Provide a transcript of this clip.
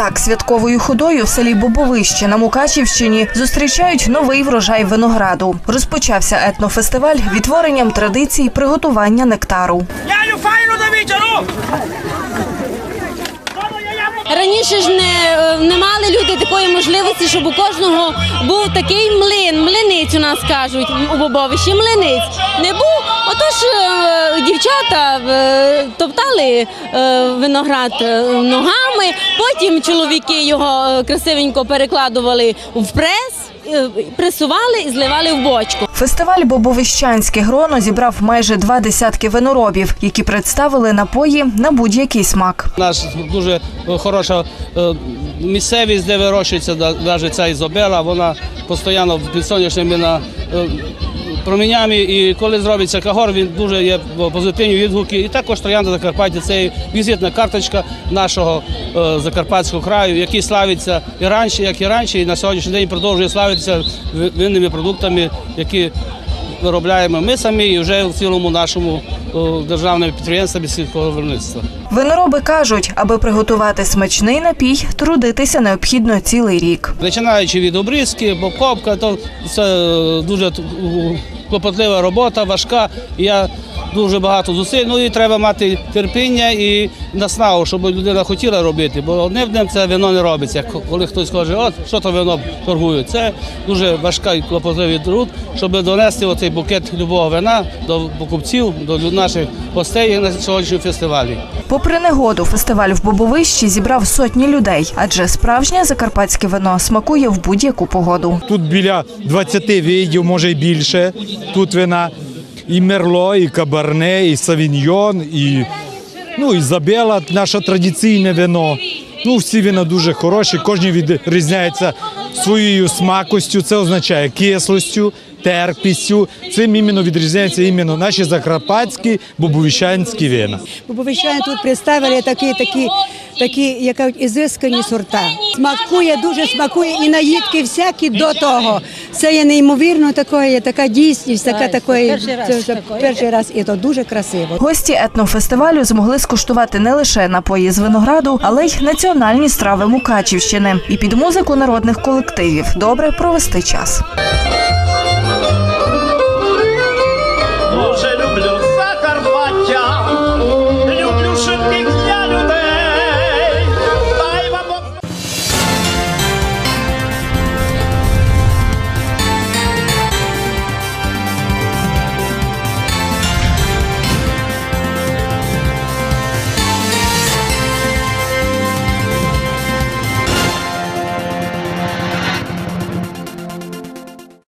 Так, святковою ходою в селі Бобовище на Мукачівщині зустрічають новий врожай винограду. Розпочався етнофестиваль відтворенням традицій приготування нектару. Яню, файно да вічеру! Раніше ж не, е, не мали люди такої можливості, щоб у кожного був такий млин, млиниць у нас кажуть у Бобовищі, млиниць. Не був. Дівчата е, топтали е, виноград е, ногами, потім чоловіки його красивенько перекладували в прес, пресували і зливали в бочку. Фестиваль Бобовищанське гроно зібрав майже два десятки виноробів, які представили напої на будь-який смак. У нас дуже хороша місцевість, де вирощується навіть ця ізобела, вона постійно під сонячними на, промінями. І коли зробиться кагор, він дуже є позитивні відгуки. І також Троянда Закарпаття це візитна карточка нашого е, Закарпатського краю, який славиться і раніше, як і раніше, і на сьогоднішній день продовжує славитися винними продуктами, які виробляємо ми самі і вже в цілому нашому державному підприємстві сільського виробництва. Винороби кажуть, аби приготувати смачний напій, трудитися необхідно цілий рік. Починаючи від обрізки, покопка, то це е, дуже клопотлива робота, важка. Я дуже багато зусиль. Ну і треба мати терпіння і наснагу, щоб людина хотіла робити. Бо одним днем це вино не робиться. Як Коли хтось каже, от що то вино торгують. Це дуже важка і клопотливий труд, щоб донести оцей букет любого вина до покупців, до наших гостей на сьогоднішньому фестивалі. Попри негоду, фестиваль в Бобовищі зібрав сотні людей, адже справжнє закарпатське вино смакує в будь-яку погоду. Тут біля 20 видів, може й більше. Тут вина і мерло, і кабарне, і савіньйон, і ну, Ізабела, наше традиційне вино. Ну, всі вина дуже хороші, кожен відрізняється своєю смакостю, це означає кислостю, терпістю. Цим іменно відрізняються іменно наші закарпатські бобовіщанські вина. Бобовищани тут представили такі, такі, такі, як кажуть, ізискані сорта. Смакує, дуже смакує і наїдки всякі до того. Це є неймовірно такої, така дійсність, така такої. Перший раз і то дуже красиво. Гості етнофестивалю змогли скуштувати не лише напої з винограду, але й національні страви Мукачівщини і під музику народних колективів добре провести час.